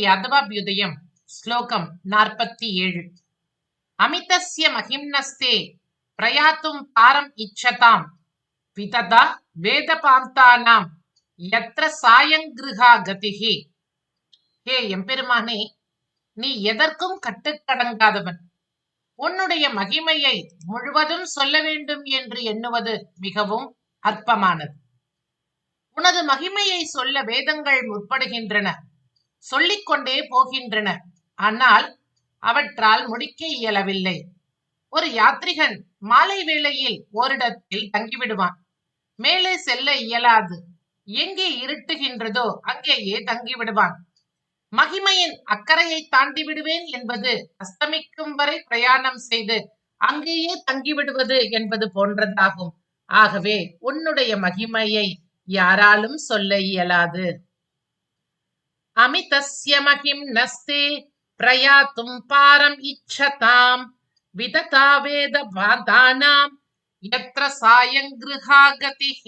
யாதவாபியுதயம் ஸ்லோகம் நாற்பத்தி ஏழு. அமிதஸ்ய மகிம்னஸ்தே பிரயாத்தும் பாரம் இச்சதாம். விததா வேதபாந்தானாம் எத்திர சாயங்கிருகா கதிகி. ஹே எம்பெருமானே நீ எதற்கும் கட்டுக்கடங்காதவன். உன்னுடைய மகிமையை முழுவதும் சொல்ல வேண்டும் என்று எண்ணுவது மிகவும் அற்பமானது. உனது மகிமையை சொல்ல வேதங்கள் முற்படுகின்றன. சொல்லிக்கொண்டே போகின்றன. ஆனால் அவற்றால் முடிக்க இயலவில்லை. ஒரு யாத்ரிகன் மாலை வேளையில் ஓரிடத்தில் தங்கிவிடுவான். மேலே செல்ல இயலாது. எங்கே இருட்டுகின்றதோ அங்கேயே தங்கிவிடுவான். மகிமையின் அக்கறையை தாண்டி விடுவேன் என்பது அஸ்தமிக்கும் வரை பிரயாணம் செய்து அங்கேயே தங்கிவிடுவது என்பது போன்றதாகும். ஆகவே உன்னுடைய மகிமையை யாராலும் சொல்ல இயலாது. अमितस्य तस्य महिं नस्ते प्रयातुम् पारम् इच्छताम् विदता वेदबादानां यत्र सायङ् गृहागतिः।